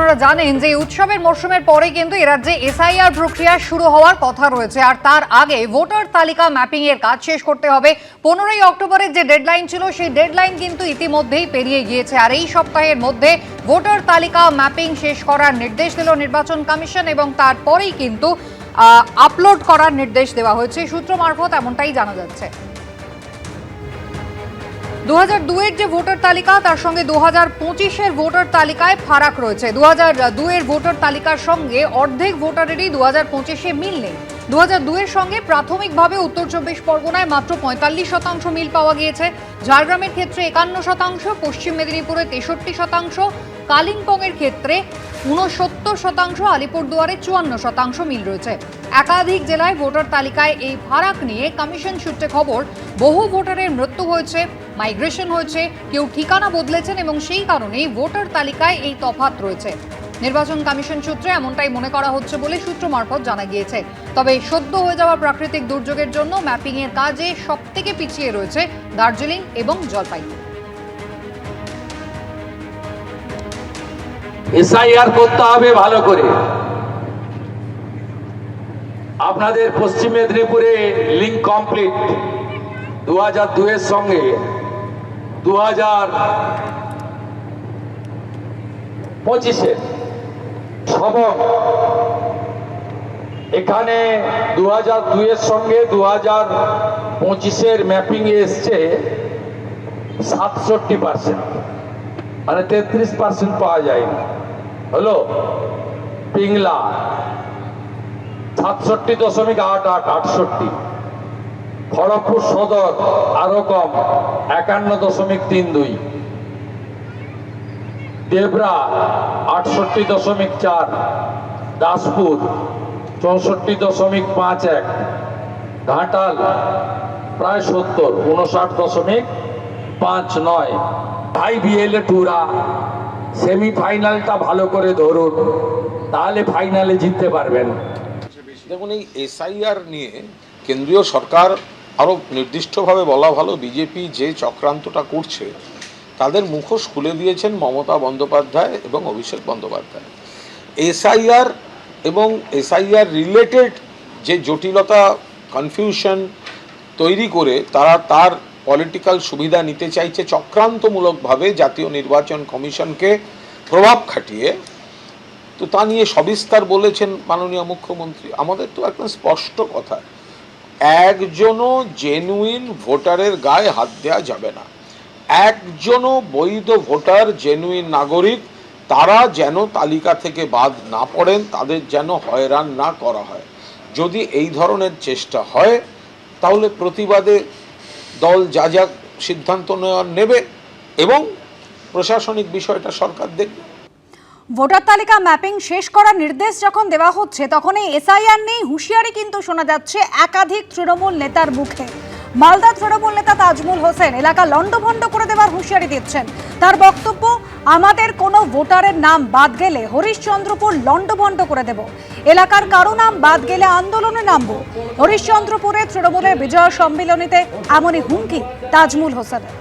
আপনারা জানেন যে উৎসবের মরশুমের পরে কিন্তু এ রাজ্যে এসআইআর প্রক্রিয়া শুরু হওয়ার কথা রয়েছে, আর তার আগে ভোটার তালিকা ম্যাপিং এর কাজ শেষ করতে হবে। পনেরোই অক্টোবরের যে ডেডলাইন ছিল, সেই ডেডলাইন কিন্তু ইতিমধ্যেই পেরিয়ে গিয়েছে। আর এই সপ্তাহের মধ্যে ভোটার তালিকা ম্যাপিং শেষ করার নির্দেশ দিল নির্বাচন কমিশন এবং তারপরেই কিন্তু আপলোড করার নির্দেশ দেওয়া হয়েছে। সূত্র মারফত এমনটাই জানা যাচ্ছে। দু হাজার দুয়ের যে ভোটার তালিকা, তার সঙ্গে দু হাজার পঁচিশের ভোটার তালিকায় ফারাক রয়েছে। দু হাজার দুয়ের ভোটার তালিকার সঙ্গে অর্ধেক ভোটারেরই দু হাজার পঁচিশে মিল নেই। দু হাজার দুয়ের সঙ্গে প্রাথমিকভাবে উত্তর চব্বিশ পরগনায় মাত্র পঁয়তাল্লিশ শতাংশ মিল পাওয়া গিয়েছে। ঝাড়গ্রামের ক্ষেত্রে একান্ন শতাংশ, পশ্চিম মেদিনীপুরে তেষট্টি শতাংশ কালিম্পংয়ের ক্ষেত্রে উনসত্তর শতাংশ, আলিপুরদুয়ারে চুয়ান্ন শতাংশ মিল রয়েছে। একাধিক জেলায় ভোটার তালিকায় এই ফারাক নিয়ে কমিশন সূত্রে খবর, বহু ভোটারের মৃত্যু হয়েছে, মাইগ্রেশন হয়েছে, কেউ ঠিকানা বদলেছেন এবং সেই কারণেই ভোটার তালিকায় এই তফাৎ রয়েছে। নির্বাচন কমিশন সূত্রে এমনটাই মনে করা হচ্ছে বলে সূত্র মারফত জানা গিয়েছে। তবে সদ্য হয়ে যাওয়া প্রাকৃতিক দুর্যোগের জন্য ম্যাপিংয়ের কাজে সবথেকে পিছিয়ে রয়েছে দার্জিলিং এবং জলপাইগুড়ি। এসআইআর করতে হবে ভালো করে। আপনাদের পশ্চিম মেদিনীপুরে লিঙ্ক কমপ্লিট দু হাজার দুয়ের সঙ্গে। দু হাজার পঁচিশে। সবক এখানে দু হাজার দুয়ের সঙ্গে দু হাজার পঁচিশের ম্যাপিং এসছে সাতষট্টি পার্সেন্ট মানে তেত্রিশ পার্সেন্ট পাওয়া যায়নি। হলো পিংলা, সাতষট্টি দশমিক আট আট, আটষট্টি। খড়গপুর সদর, আরও কম, একান্ন দশমিক তিন দুই। দেবরা, আটষট্টি দশমিক চার। দাসপুর, চৌষট্টি দশমিক পাঁচ এক। ঘাটাল, প্রায় সত্তর, উনষাট দশমিক পাঁচ নয়। ভাই বিএলএ টুরা সেমিফাইনালটা ভালো করে ধরুন, তাহলে ফাইনালে জিততে পারবেন। দেখুন, এই এসআইআর নিয়ে কেন্দ্রীয় সরকার আরও নির্দিষ্টভাবে বলা ভালো, বিজেপি যে চক্রান্তটা করছে, তাদের মুখোশ খুলে দিয়েছেন মমতা বন্দ্যোপাধ্যায় এবং অভিষেক বন্দ্যোপাধ্যায়। এসআইআর এবং এসআইআর রিলেটেড যে জটিলতা কনফিউশন তৈরি করে তারা তার পলিটিক্যাল সুবিধা নিতে চাইছে চক্রান্তমূলকভাবে জাতীয় নির্বাচন কমিশনকে প্রভাব খাটিয়ে, তো তা নিয়ে সবিস্তার বলেছেন মাননীয় মুখ্যমন্ত্রী। আমাদের তো একদম স্পষ্ট কথা, একজনও জেনুইন ভোটারের গায়ে হাত দেওয়া যাবে না। একজনও বৈধ ভোটার জেনুইন নাগরিক, তারা যেন তালিকা থেকে বাদ না পড়েন, তাদের যেন হয়রান না করা হয়। যদি এই ধরনের চেষ্টা হয়, তাহলে প্রতিবাদে দল যা যা সিদ্ধান্ত নেবে এবং প্রশাসনিক বিষয়টা সরকার দেখবে। ভোটার তালিকা ম্যাপিং শেষ করার নির্দেশ যখন দেওয়া হচ্ছে তখন এই এসআইআর নেই হুঁশিয়ারি কিন্তু শোনা যাচ্ছে একাধিক তৃণমূল নেতার মুখে। মালদা তৃণমূল নেতা তাজমুল হোসেন এলাকা লণ্ডভণ্ড করে দেওয়ার হুঁশিয়ারি দিচ্ছেন। তার বক্তব্য আমাদের কোনো ভোটারের নাম বাদ গেলে হরিশ্চন্দ্রপুর লণ্ডভণ্ড করে দেব। এলাকার কারও নাম বাদ গেলে আন্দোলনে নামবো। হরিশ্চন্দ্রপুরে তৃণমূলের বিজয় সম্মিলনীতে এমনই হুমকি তাজমুল হোসেনের।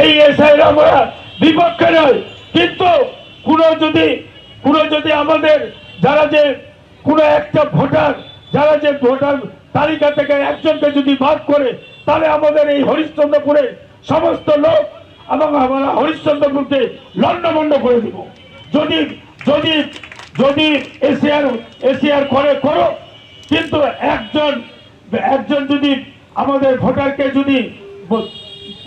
এই এসআইয়ের আমরা বিপক্ষে নয়, কিন্তু কোন যদি কোন যদি আমাদের যারা যে কোন একটা ভোটার, যারা যে ভোটার তালিকা থেকে একজনকে যদি বাদ করে তাহলে আমাদের এই হরিশ্চন্দ্রপুরের সমস্ত লোক এবং আমরা হরিশ্চন্দ্রপুরকে লন্ডভন্ড করে দিব। যদি যদি যদি এশিয়ার এশিয়ার করে, করো। কিন্তু একজন একজন যদি আমাদের ভোটারকে যদি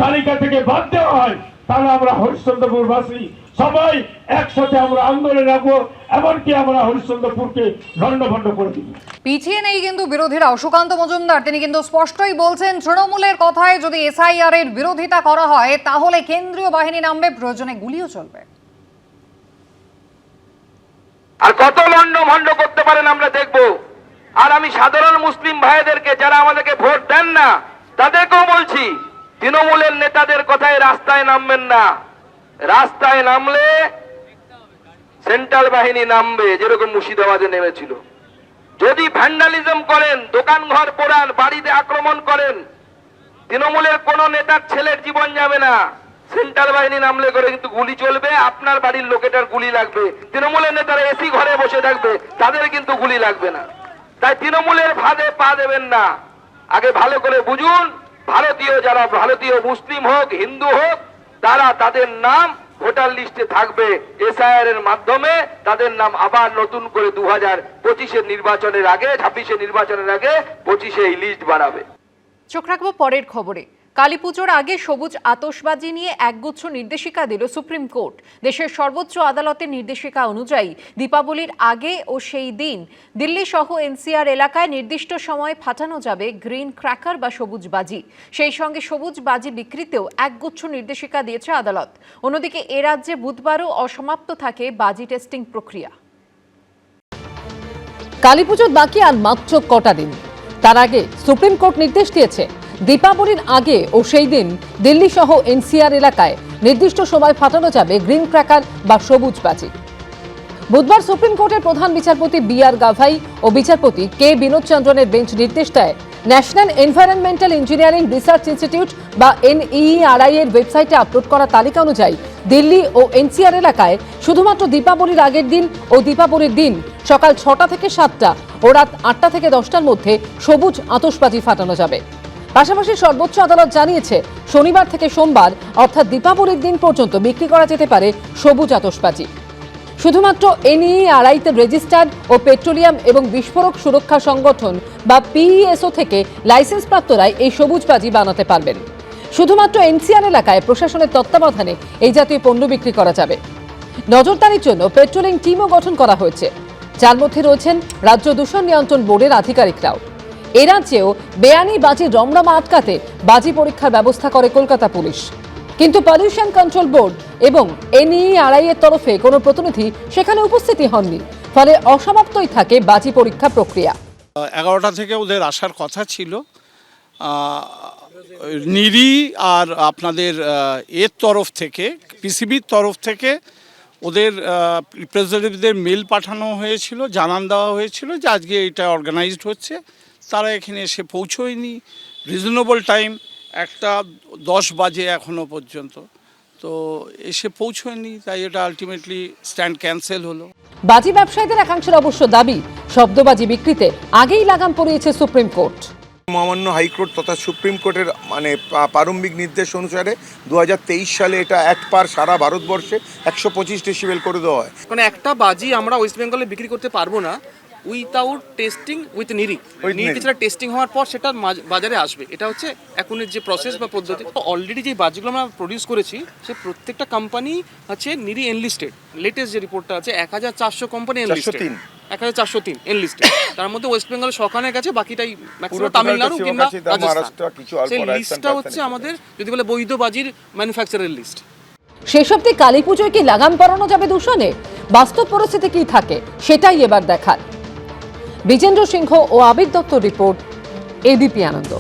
তালিকা থেকে বাদ দেওয়া হয়, তাহলে আমরা হরিশ্চন্দ্রপুরবাসী সবাই একসাথে আমরা আন্দোলনে রাখব। এমনকি আমরা হরিশ্চন্দ্রপুরকে লন্ডভন্ড করে দিব। পিছিয়ে নেই কিন্তু বিরোধীরা। সুকান্ত মজুমদার, তিনি কিন্তু স্পষ্টই বলছেন, তৃণমূলের কথায় যদি এসআইআর এর বিরোধিতা করা হয়, তাহলে কেন্দ্রীয় বাহিনী নামবে, প্রয়োজনে গুলিও চলবে। আর কত লন্ড ভন্ড করতে পারেন আমরা দেখব। আর আমি সাধারণ মুসলিম ভাইদেরকে, যারা আমাদেরকে ভোট দেন না, তাদেরকেও বলছি, তৃণমূলের নেতাদের কথায় রাস্তায় নামবেন না। রাস্তায় নামলে সেন্ট্রাল বাহিনী নামবে, যেরকম মুর্শিদাবাদে নেমেছিল। যদি ভ্যান্ডালিজম করেন দোকান ঘর পোড়ান বাড়িতে আক্রমণ করেন, তৃণমূলের কোন নেতার ছেলের জীবন যাবে না। সেন্ট্রাল বাহিনী নামলে করে কিন্তু গুলি চলবে, আপনার বাড়ির লোকেটার গুলি লাগবে। তৃণমূলের নেতারা এসি ঘরে বসে থাকবে, তাদের কিন্তু গুলি লাগবে না। তাই তৃণমূলের ফাঁদে পা দেবেন না। আগে ভালো করে বুঝুন, ভারতীয় যারা, ভারতীয় মুসলিম হোক, হিন্দু হোক, তারা তাদের নাম ভোটার লিস্টে থাকবে এসআইআর এর মাধ্যমে। তাদের নাম আবার নতুন করে দু হাজার পঁচিশের নির্বাচনের আগে ছাব্বিশের নির্বাচনের আগে পঁচিশে এই লিস্ট বাড়াবে চোখ রাখব পরের খবরে। কালীপুজোর আগে সবুজ আতসবাজি নিয়ে একগুচ্ছ নির্দেশিকা দিল সুপ্রিম কোর্ট। দেশের সর্বোচ্চ আদালতের নির্দেশিকা অনুযায়ী দীপাবলির আগে ও সেই দিন দিল্লি সহ এনসিআর এলাকায় নির্দিষ্ট সময়ে ফাটানো যাবে গ্রিন ক্র্যাকার বা সবুজ বাজি সেই সঙ্গে সবুজ বাজি বিক্রিতেও একগুচ্ছ নির্দেশিকা দিয়েছে আদালত। অন্যদিকে এ রাজ্যে বুধবারও অসমাপ্ত থাকে বাজি টেস্টিং প্রক্রিয়া। কালীপুজোর বাকি আর মাত্র কটা দিন। তার আগে সুপ্রিম কোর্ট নির্দেশ দিয়েছে দীপাবলির আগে ও সেই দিন দিল্লি সহ এনসিআর এলাকায় নির্দিষ্ট সময় ফাটানো যাবে গ্রিন ক্র্যাকার বা সবুজ বাজি। বুধবার সুপ্রিম কোর্টের প্রধান বিচারপতি বি আর গাভাই ও বিচারপতি কে বিনোদ চন্দ্রনের বেঞ্চ নির্দেশ দেয়, national environmental engineering research institute বা এনইআরআই এর ওয়েবসাইটে আপলোড করা তালিকা অনুযায়ী দিল্লি ও এনসিআর এলাকায় শুধুমাত্র দীপাবলির আগের দিন ও দীপাবলির দিন সকাল ছটা থেকে সাতটা ও রাত আটটা থেকে দশটার মধ্যে সবুজ আতশবাজি ফাটানো যাবে। পাশাপাশি সর্বোচ্চ আদালত জানিয়েছে, শনিবার থেকে সোমবার, অর্থাৎ দীপাবলির দিন পর্যন্ত বিক্রি করা যেতে পারে সবুজ আতশবাজি। শুধুমাত্র এনইআরআইতে রেজিস্টার্ড ও পেট্রোলিয়াম এবং বিস্ফোরক সুরক্ষা সংগঠন বা পিইএসও থেকে লাইসেন্স প্রাপ্তরাই এই সবুজ বাজি বানাতে পারবেন। শুধুমাত্র এনসিআর এলাকায় প্রশাসনের তত্ত্বাবধানে এই জাতীয় পণ্য বিক্রি করা যাবে। নজরদারির জন্য পেট্রোলিং টিমও গঠন করা হয়েছে। যার মধ্যে রয়েছেন রাজ্য দূষণ নিয়ন্ত্রণ বোর্ডের আধিকারিকরাও। এ রাজ্যেও বেআইনি বাজি রমরমা আটকাতে বাজি পরীক্ষার ব্যবস্থা করে কলকাতা পুলিশ। কিন্তু পলিউশন কন্ট্রোল বোর্ড এবং এনইআরআই এর তরফে কোনো প্রতিনিধি সেখানে উপস্থিতি হননি, ফলে অসমাপ্তই থাকে বাজি পরীক্ষা প্রক্রিয়া। এগারোটা থেকে ওদের আসার কথা ছিল। নিরি আর আপনাদের এর তরফ থেকে, পিসিবির তরফ থেকে ওদের রিপ্রেজেন্টেটিভদের মেল পাঠানো হয়েছিল, জানান দেওয়া হয়েছিল যে আজকে এটা অর্গানাইজড হচ্ছে। তারা এখানে এসে পৌঁছোয়নি। রিজনেবল টাইম একটা দশ বাজে এখনও পর্যন্ত। তো এসে পৌঁছোয়নি তাই এটা আলটিমেটলি স্ট্যান্ড ক্যান্সেল হলো। বাজি ব্যবসায়ীদের একাংশের অবশ্য দাবি শব্দবাজি বিক্রিতে আগেই লাগাম পরিয়েছে সুপ্রিম কোর্ট। মহামান্য হাইকোর্ট তথা সুপ্রিম কোর্টের মানে প্রারম্ভিক নির্দেশ অনুসারে দু হাজার তেইশ সালে এটা এক পার সারা ভারতবর্ষে একশো পঁচিশ ডেসিবেল করে দেওয়া হয়। কারণ একটা বাজি আমরা ওয়েস্ট বেঙ্গলে বিক্রি করতে পারব না। Without testing with NERI With নিরিতে নিরি। সেটা টেস্টিং হওয়ার পর সেটা বাজারে আসবে। এটা হচ্ছে এখনের যে প্রসেস বা পদ্ধতি। অলরেডি যে বাজিগুলো আমরা প্রডিউস করেছি সে প্রত্যেকটা কোম্পানি হচ্ছে নিরি এনলিস্টেড লেটেস্ট যে রিপোর্টটা আছে এক হাজার চারশো কোম্পানি এনলিস্টেড 403 এক হাজার চারশো তিন এনলিস্টেড তার মধ্যে ওয়েস্ট বেঙ্গল সখানে গেছে বাকিটাই পুরো ম্যাক্সিমাম তামিলনাড়ু কিংবা কিছু সেই লিস্টটা হচ্ছে আমাদের যদি বলে বৈধ বাজির ম্যানুফ্যাকচারের লিস্ট শেষ অব্দি কালী পুজোয় কি লাগাম পরানো যাবে দূষণে? বাস্তব পরিস্থিতি কি থাকে? সেটাই এবার দেখার। বিজেন্দ্র সিংহ ও আবেগ দত্ত রিপোর্ট এবিপি আনন্দ।